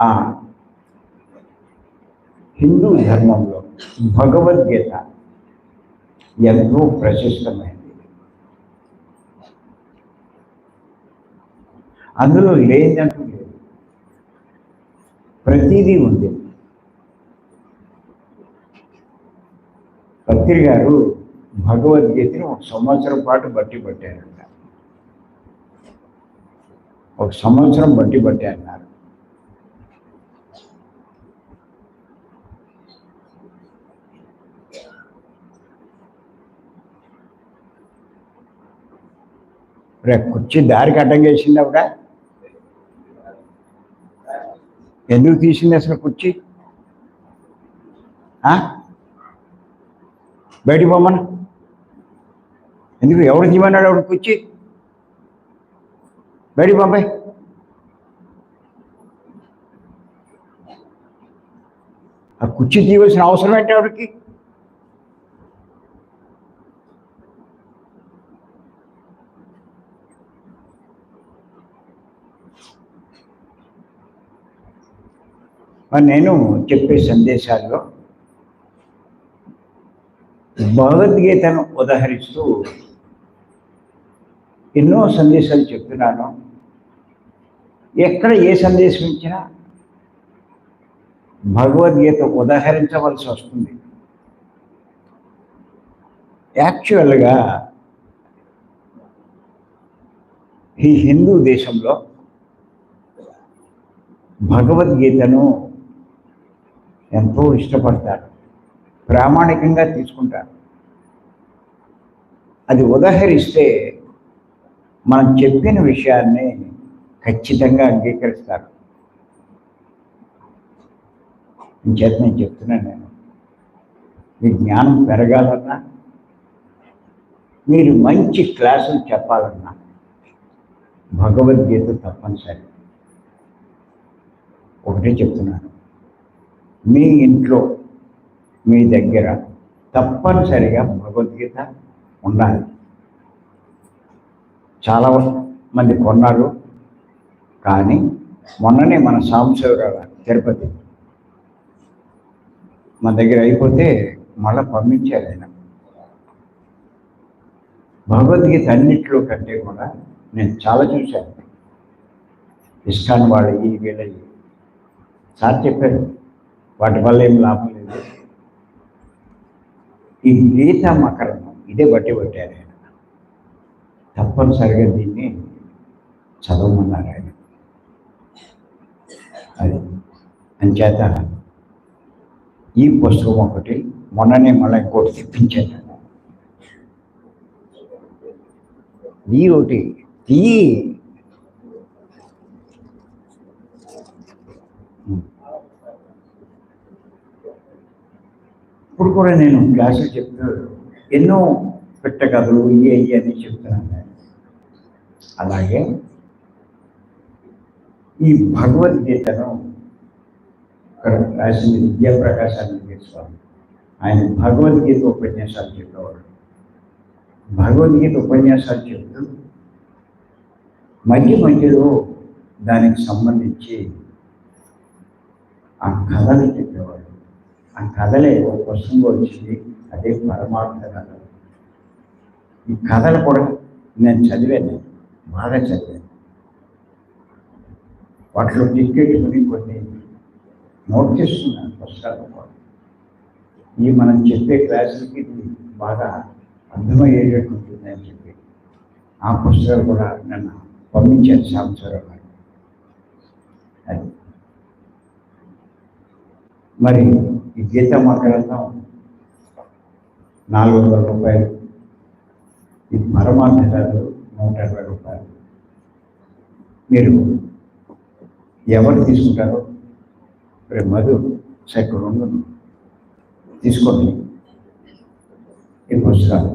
ఆ హిందూ ధర్మంలో భగవద్గీత ఎంతో ప్రశస్తమైనది. అందులో లేదంటూ లేదు. ప్రతిదీ ఉంది. పత్రి గారు భగవద్గీతని ఒక సంవత్సరం పాటు బట్టి పట్టారంట. ఒక సంవత్సరం బట్టి పట్టి కుర్చీ దారికి అడ్డంగేసింది ఆవిడ. ఎందుకు తీసింది అసలు కుర్చీ? ఆ? బయటికి పోమ్మను ఎందుకు ఎవడు తీయమన్నాడు ఆవిడ కుర్చీ? బయటికి పంపాయి ఆ కుర్చీ తీయవలసిన అవసరం ఏంటి ఆవిడకి మరి నేను చెప్పే సందేశాల్లో భగవద్గీతను ఉదహరిస్తూ ఎన్నో సందేశాలు చెప్తున్నాను. ఎక్కడ ఏ సందేశం ఇచ్చినా భగవద్గీత ఉదహరించవలసి వస్తుంది. యాక్చువల్గా ఈ హిందూ దేశంలో భగవద్గీతను ఎంతో ఇష్టపడతారు. ప్రామాణికంగా తీసుకుంటారు. అది ఉదహరిస్తే మనం చెప్పిన విషయాన్ని ఖచ్చితంగా అంగీకరిస్తారు. చేత నేను చెప్తున్నాను నేను. మీ జ్ఞానం పెరగాలన్నా మీరు మంచి క్లాసులు చెప్పాలన్నా భగవద్గీత తప్పనిసరి. ఒకటే చెప్తున్నాను. మీ ఇంట్లో మీ దగ్గర తప్పనిసరిగా భగవద్గీత ఉండాలి. చాలా మంది కొన్నారు కానీ మొన్ననే మన సాంబశివరావు తిరుపతి మన దగ్గర అయిపోతే మళ్ళీ పంపించారు ఆయన. భగవద్గీత అన్నింటిలో కంటే కూడా నేను చాలా చూశాను. ఇస్కాన్ వాళ్ళ ఈ వీళ్ళ సార్ చెప్పారు. వాటి వల్ల ఏం లాభం లేదు. ఈ గీత మకరం ఇదే బట్టి పట్టారు ఆయన. తప్పనిసరిగా దీన్ని చదవమన్నారు ఆయన. అది. అంచేత ఈ పుస్తకం ఒకటి మొన్ననే మళ్ళీ ఇంకోటి తెప్పించాను. ఈ ఒకటి తీ ఇప్పుడు కూడా నేను క్లాసులు చెప్తూ ఎన్నో పెట్ట కథలు ఇవి అయ్యి అని చెప్తున్నాను అలాగే ఈ భగవద్గీతను ఇక్కడ రాసింది విద్యాప్రకాశాన్ని స్వామి. ఆయన భగవద్గీత ఉపన్యాసాలు చెప్పేవాడు. భగవద్గీత ఉపన్యాసాలు చెప్తూ మధ్య మధ్యలో దానికి సంబంధించి ఆ కథలు చెప్పేవాడు. ఆ కథలే ఒక పుస్తకంలో వచ్చింది. అదే పరమార్థ కథ. ఈ కథలు కూడా నేను చదివాను. బాగా చదివాను. వాటిలో టిక్కెట్టుకుని కొన్ని నోట్ చేస్తున్నాను పుస్తకాలు కూడా. ఈ మనం చెప్పే క్లాసులకి ఇది బాగా అర్థమయ్యేటట్టు ఉంటుంది చెప్పి ఆ పుస్తకాలు కూడా నన్ను పంపించాను సంవత్సరం అది. మరి ఈ గీత మా గ్రంథం నాలుగు వందల రూపాయలు. ఈ పరమార్థ కథలు నూట ఇరవై రూపాయలు. మీరు ఎవరు తీసుకుంటారో రేపు మధు సెకండ్ రెండు తీసుకోండి. ఈ వస్తారు